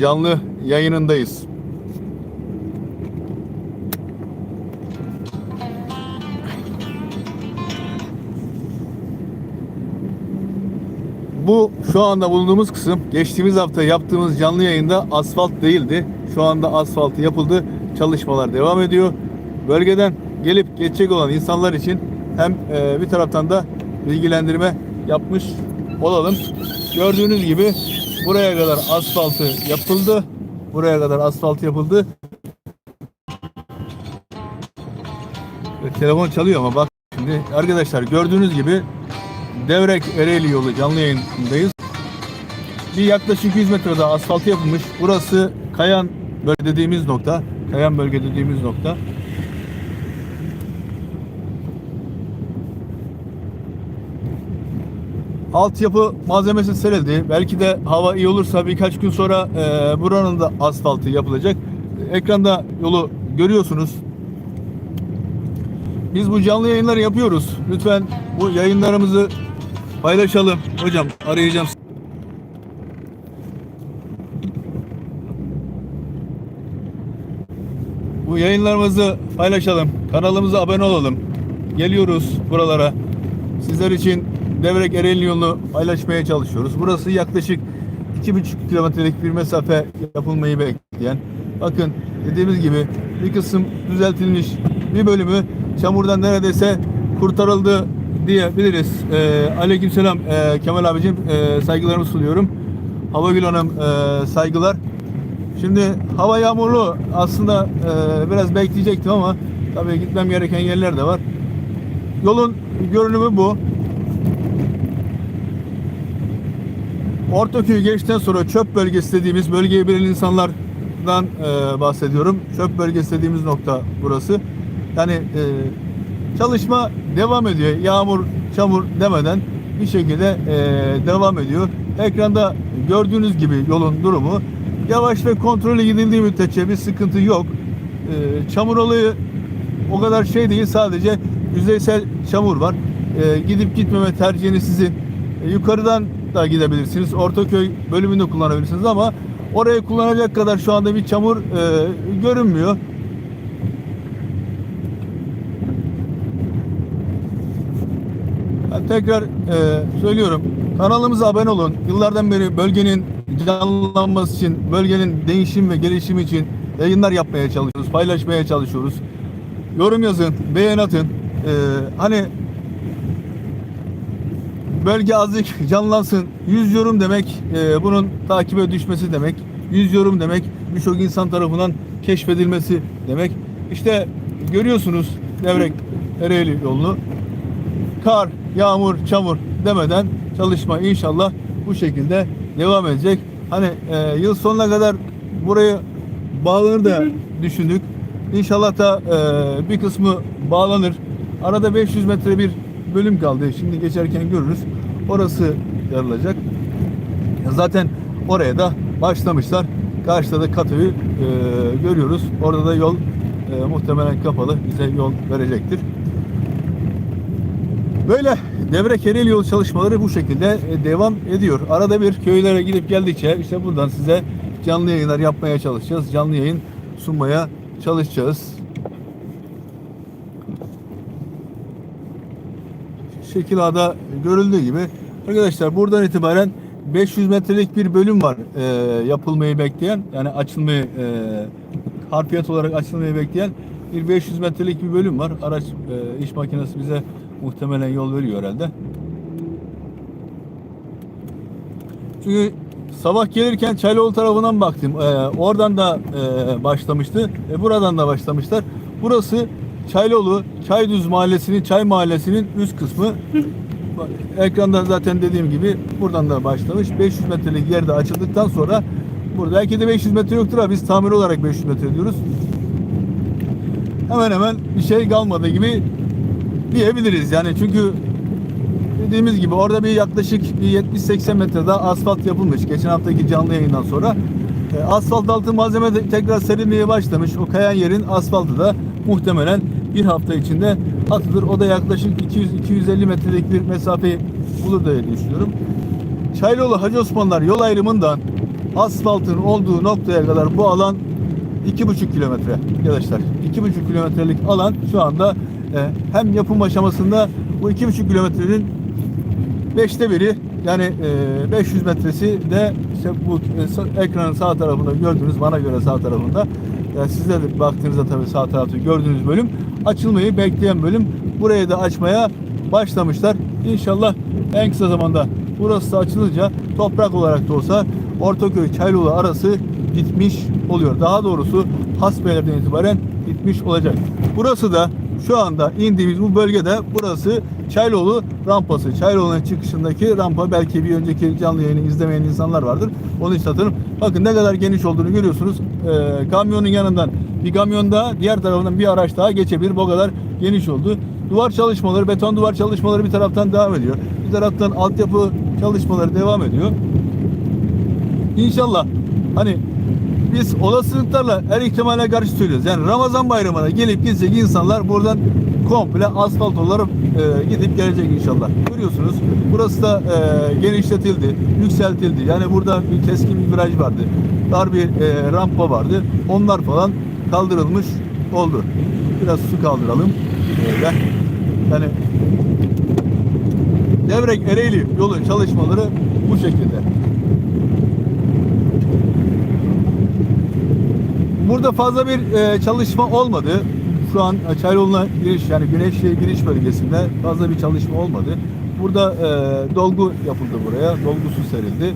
canlı yayınındayız. Bu şu anda bulunduğumuz kısım geçtiğimiz hafta yaptığımız canlı yayında asfalt değildi. Şu anda asfaltı yapıldı. Çalışmalar devam ediyor. Bölgeden gelip geçecek olan insanlar için hem e, bir taraftan da bilgilendirme yapmış olalım. Gördüğünüz gibi buraya kadar asfaltı yapıldı. Buraya kadar asfalt yapıldı. Ve telefon çalıyor ama bak şimdi arkadaşlar gördüğünüz gibi Devrek Ereğli yolu canlı yayındayız. Bir yaklaşık 100 metre daha asfaltı yapılmış. Burası Kayan bölge dediğimiz nokta. Kayan bölge dediğimiz nokta. Altyapı malzemesi serildi. Belki de hava iyi olursa birkaç gün sonra e, buranın da asfaltı yapılacak. Ekranda yolu görüyorsunuz. Biz bu canlı yayınları yapıyoruz. Lütfen bu yayınlarımızı paylaşalım. Hocam arayacağım. Bu yayınlarımızı paylaşalım. Kanalımıza abone olalım. Geliyoruz buralara. Sizler için Devrek Ereğli yolunu paylaşmaya çalışıyoruz. Burası yaklaşık 2,5 kilometrelik bir mesafe yapılmayı bekleyen. Bakın dediğimiz gibi bir kısım düzeltilmiş. Bir bölümü çamurdan neredeyse kurtarıldı diyebiliriz. Ee, aleykümselam ee, Kemal abicim ee, saygılarımı sunuyorum. Havagül Hanım ee, saygılar. Şimdi hava yağmurlu aslında ee, biraz bekleyecektim ama tabii gitmem gereken yerler de var. Yolun görünümü bu. Ortaköy'ü geçtikten sonra çöp bölgesi dediğimiz bölgeye bilen insanlardan e, bahsediyorum. Çöp bölgesi dediğimiz nokta burası. Yani e, çalışma devam ediyor. Yağmur, çamur demeden bir şekilde e, devam ediyor. Ekranda gördüğünüz gibi yolun durumu yavaş ve kontrollü gidildiği müddetçe bir sıkıntı yok. E, çamur olayı o kadar şey değil sadece yüzeysel çamur var. E, gidip gitmeme tercihini sizin. E, yukarıdan da gidebilirsiniz. Ortaköy bölümünde kullanabilirsiniz ama orayı kullanacak kadar şu anda bir çamur e, görünmüyor. Ben tekrar e, söylüyorum. Kanalımıza abone olun. Yıllardan beri bölgenin canlanması için, bölgenin değişim ve gelişimi için yayınlar yapmaya çalışıyoruz, paylaşmaya çalışıyoruz. Yorum yazın, beğen atın. E, hani bölge azıcık canlansın. 100 yorum demek e, bunun takibe düşmesi demek. 100 yorum demek birçok insan tarafından keşfedilmesi demek. İşte görüyorsunuz Devrek Ereğli yolunu. Kar, yağmur, çamur demeden çalışma inşallah bu şekilde devam edecek. Hani e, yıl sonuna kadar burayı bağlanır da düşündük. İnşallah da e, bir kısmı bağlanır. Arada 500 metre bir bölüm kaldı. Şimdi geçerken görürüz. Orası yarılacak. Zaten oraya da başlamışlar. Karşıda da Katöy'ü e, görüyoruz. Orada da yol e, muhtemelen kapalı. Bize yol verecektir. Böyle Devre Kereli yol çalışmaları bu şekilde e, devam ediyor. Arada bir köylere gidip geldikçe işte buradan size canlı yayınlar yapmaya çalışacağız. Canlı yayın sunmaya çalışacağız. Şekil A'da görüldüğü gibi arkadaşlar buradan itibaren 500 metrelik bir bölüm var e, yapılmayı bekleyen yani açılmayı e, harfiyat olarak açılmayı bekleyen bir 500 metrelik bir bölüm var. Araç e, iş makinesi bize muhtemelen yol veriyor herhalde. Çünkü sabah gelirken Çaylıoğlu tarafından baktım. E, oradan da e, başlamıştı. E, buradan da başlamışlar. Burası Çaylıoğlu, Çaydüz Mahallesi'nin, Çay Mahallesi'nin üst kısmı. Ekranda zaten dediğim gibi buradan da başlamış. 500 metrelik yerde açıldıktan sonra burada belki de 500 metre yoktur ama biz tamir olarak 500 metre diyoruz. Hemen hemen bir şey kalmadı gibi diyebiliriz. Yani çünkü dediğimiz gibi orada bir yaklaşık bir 70-80 metre daha asfalt yapılmış. Geçen haftaki canlı yayından sonra. E, asfalt altı malzeme tekrar serilmeye başlamış. O kayan yerin asfaltı da muhtemelen bir hafta içinde atılır. O da yaklaşık 200-250 metrelik bir mesafeyi bulur diye düşünüyorum. Çaylıoğlu Hacı Osmanlar yol ayrımından asfaltın olduğu noktaya kadar bu alan 2,5 kilometre arkadaşlar. 2,5 kilometrelik alan şu anda e, hem yapım aşamasında bu 2,5 kilometrenin beşte biri yani e, 500 metresi de işte bu e, ekranın sağ tarafında gördüğünüz bana göre sağ tarafında yani sizler de baktığınızda tabii sağ tarafta gördüğünüz bölüm açılmayı bekleyen bölüm. Burayı da açmaya başlamışlar. İnşallah en kısa zamanda burası da açılınca toprak olarak da olsa Ortaköy Çaylıoğlu arası bitmiş oluyor. Daha doğrusu Hasbeyler'den itibaren bitmiş olacak. Burası da şu anda indiğimiz bu bölgede burası Çaylıoğlu rampası. Çaylıoğlu'nun çıkışındaki rampa belki bir önceki canlı yayını izlemeyen insanlar vardır. Onu hiç hatırım. Bakın ne kadar geniş olduğunu görüyorsunuz. Ee, kamyonun yanından bir kamyonda diğer tarafından bir araç daha geçebilir. Bu kadar geniş oldu. Duvar çalışmaları, beton duvar çalışmaları bir taraftan devam ediyor. Bir taraftan altyapı çalışmaları devam ediyor. İnşallah hani biz olasılıklarla her ihtimale karşı söylüyoruz. Yani Ramazan bayramına gelip gidecek insanlar buradan komple asfalt olarak e, gidip gelecek inşallah. Görüyorsunuz burası da e, genişletildi, yükseltildi. Yani burada bir keskin bir viraj vardı. Dar bir e, rampa vardı. Onlar falan kaldırılmış oldu. Biraz su kaldıralım. Böyle. Yani Devrek Ereğli yolun çalışmaları bu şekilde. Burada fazla bir e, çalışma olmadı. Şu an Çaylıoğlu'na giriş yani Güneşli'ye giriş bölgesinde fazla bir çalışma olmadı. Burada e, dolgu yapıldı buraya. Dolgusu serildi.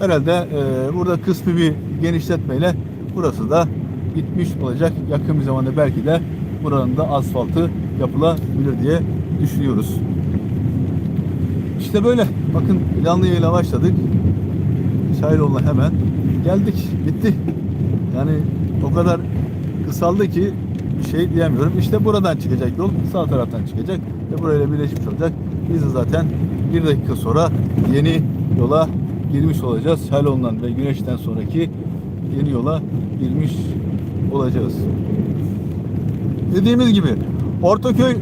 Herhalde e, burada kısmi bir genişletmeyle burası da bitmiş olacak. Yakın bir zamanda belki de buranın da asfaltı yapılabilir diye düşünüyoruz. İşte böyle. Bakın planlı yayına başladık. Çaylıoğlu'na hemen geldik. Bitti. Yani o kadar kısaldı ki bir şey diyemiyorum. İşte buradan çıkacak yol sağ taraftan çıkacak ve burayla birleşmiş olacak. Biz de zaten bir dakika sonra yeni yola girmiş olacağız. Çaylıoğlu'ndan ve Güneş'ten sonraki yeni yola girmiş olacağız. Dediğimiz gibi Ortaköy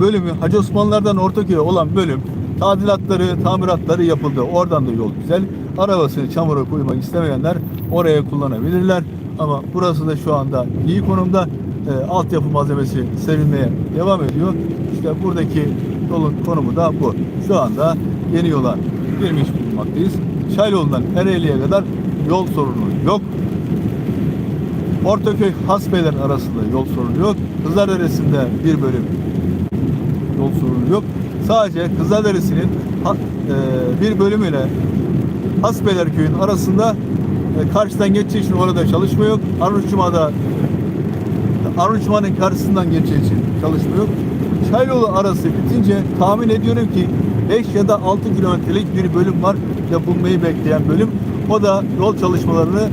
bölümü Hacı Osmanlılardan Ortaköy'e olan bölüm tadilatları, tamiratları yapıldı. Oradan da yol güzel. Arabasını çamura koymak istemeyenler oraya kullanabilirler. Ama burası da şu anda iyi konumda. E, altyapı malzemesi serilmeye devam ediyor. İşte buradaki yolun konumu da bu. Şu anda yeni yola girmiş bulunmaktayız. Çaylıoğlu'ndan Ereğli'ye kadar yol sorunu yok. Ortaköy Hasbeyler arasında yol sorunu yok. Kızlarderesi'nde bir bölüm yol sorunu yok. Sadece Kızlarderesi'nin e, bir bölümüyle Hasbeyler köyün arasında e, karşıdan geçeceği için orada çalışma yok. Arunçuma'da Arunçuma'nın karşısından geçeceği için çalışma yok. Çaylıoğlu arası bitince tahmin ediyorum ki 5 ya da 6 kilometrelik bir bölüm var yapılmayı bekleyen bölüm. O da yol çalışmalarını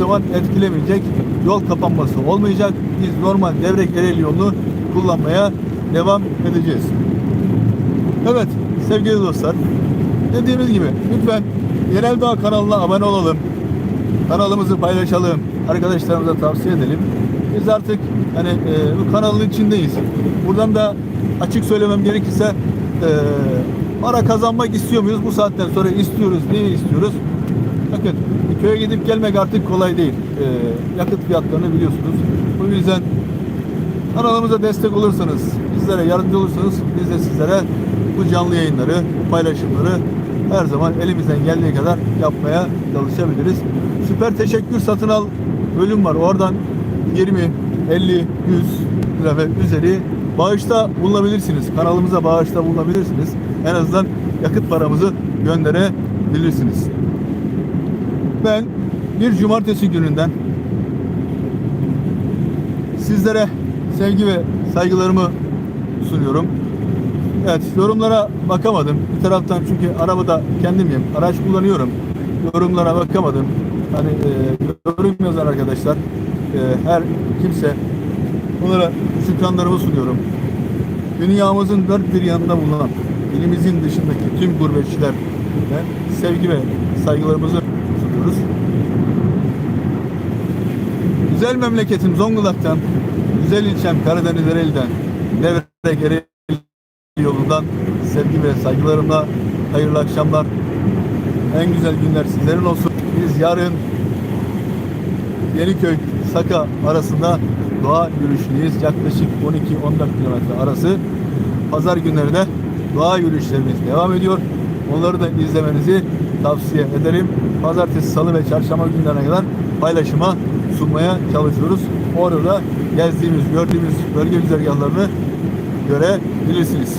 zaman etkilemeyecek. Yol kapanması olmayacak. Biz normal Devrek Ereğli yolunu kullanmaya devam edeceğiz. Evet sevgili dostlar dediğimiz gibi lütfen Yerel Dağ kanalına abone olalım. Kanalımızı paylaşalım. Arkadaşlarımıza tavsiye edelim. Biz artık hani e, bu kanalın içindeyiz. Buradan da açık söylemem gerekirse e, para kazanmak istiyor muyuz? Bu saatten sonra istiyoruz. Niye istiyoruz? Bakın köye gidip gelmek artık kolay değil. E, yakıt fiyatlarını biliyorsunuz. O yüzden kanalımıza destek olursanız, bizlere yardımcı olursanız biz de sizlere bu canlı yayınları, bu paylaşımları her zaman elimizden geldiği kadar yapmaya çalışabiliriz. Süper teşekkür satın al bölüm var. Oradan 20, 50, 100 lira üzeri bağışta bulunabilirsiniz. Kanalımıza bağışta bulunabilirsiniz. En azından yakıt paramızı gönderebilirsiniz. Ben bir cumartesi gününden sizlere sevgi ve saygılarımı sunuyorum. Evet yorumlara bakamadım. Bir taraftan çünkü arabada kendimim. Araç kullanıyorum. Yorumlara bakamadım. Hani e, yorum yazan arkadaşlar e, her kimse onlara şükranlarımı sunuyorum. Dünyamızın dört bir yanında bulunan ilimizin dışındaki tüm gurbetçiler sevgi ve saygılarımızı sunuyoruz. Güzel memleketim Zonguldak'tan, güzel ilçem Karadeniz Ereğli'den, Devrek Ereğli yolundan sevgi ve saygılarımla hayırlı akşamlar. En güzel günler sizlerin olsun. biz yarın Yeniköy Saka arasında doğa yürüyüşündeyiz. Yaklaşık 12-14 kilometre arası. Pazar günleri de doğa yürüyüşlerimiz devam ediyor. Onları da izlemenizi tavsiye ederim. Pazartesi, salı ve çarşamba günlerine kadar paylaşıma sunmaya çalışıyoruz. Orada gezdiğimiz, gördüğümüz bölge güzergahlarını görebilirsiniz.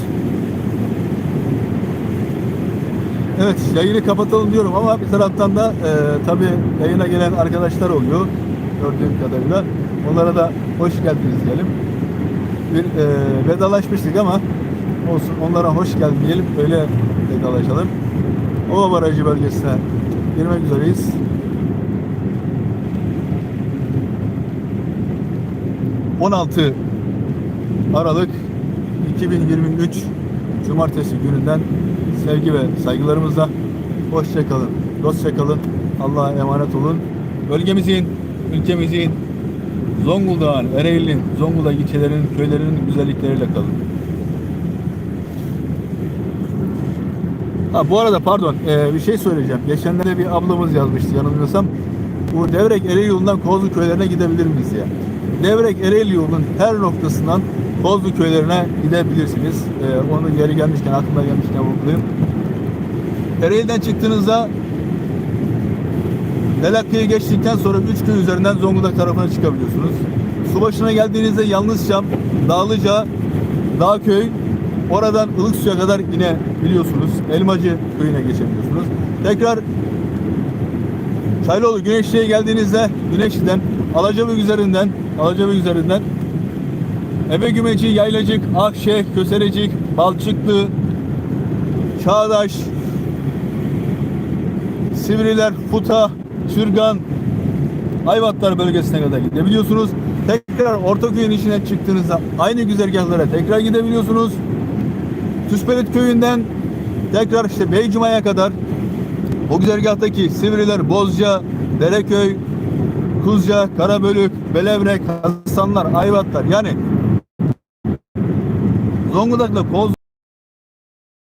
Evet yayını kapatalım diyorum ama bir taraftan da e, tabii yayına gelen arkadaşlar oluyor gördüğüm kadarıyla. Onlara da hoş geldiniz diyelim. Bir e, vedalaşmıştık ama olsun onlara hoş geldin diyelim öyle vedalaşalım. Ova Barajı bölgesine girmek üzereyiz. ...16 Aralık 2023 Cumartesi gününden sevgi ve saygılarımızla hoşça kalın, dostça kalın, Allah'a emanet olun. Bölgemizin, ülkemizin, Zonguldak'ın, Ereğli'nin, Zonguldak ilçelerinin, köylerinin güzellikleriyle kalın. Ha, bu arada pardon e, bir şey söyleyeceğim. Geçenlerde bir ablamız yazmıştı yanılmıyorsam. Bu Devrek Ereğli yolundan Kozlu köylerine gidebilir miyiz ya? Devrek Ereğli yolunun her noktasından Kozlu köylerine gidebilirsiniz. E, onu yeri gelmişken aklımda gelmişken vurgulayayım. Ereğli'den çıktığınızda Lelakkı'yı geçtikten sonra üç köy üzerinden Zonguldak tarafına çıkabiliyorsunuz. Subaşı'na geldiğinizde Yalnızçam, Dağlıca, Dağköy, oradan Ilıksu'ya kadar inebiliyorsunuz. Elmacı köyüne geçebiliyorsunuz. Tekrar Çaylıoğlu Güneşli'ye geldiğinizde Güneşli'den, Alacabey üzerinden, Alacabey üzerinden Ebe Gümeci, Yaylacık, Akşeh, Köserecik, Balçıklı, Çağdaş, Sivriler, Futa, Çırgan, Ayvatlar bölgesine kadar gidebiliyorsunuz. Tekrar Ortaköy'ün içine çıktığınızda aynı güzergahlara tekrar gidebiliyorsunuz. Tüspelit köyünden tekrar işte Beycuma'ya kadar o güzergahtaki Sivriler, Bozca, Dereköy, Kuzca, Karabölük, Belevrek, Hasanlar, Ayvatlar yani Zonguldak'la Koz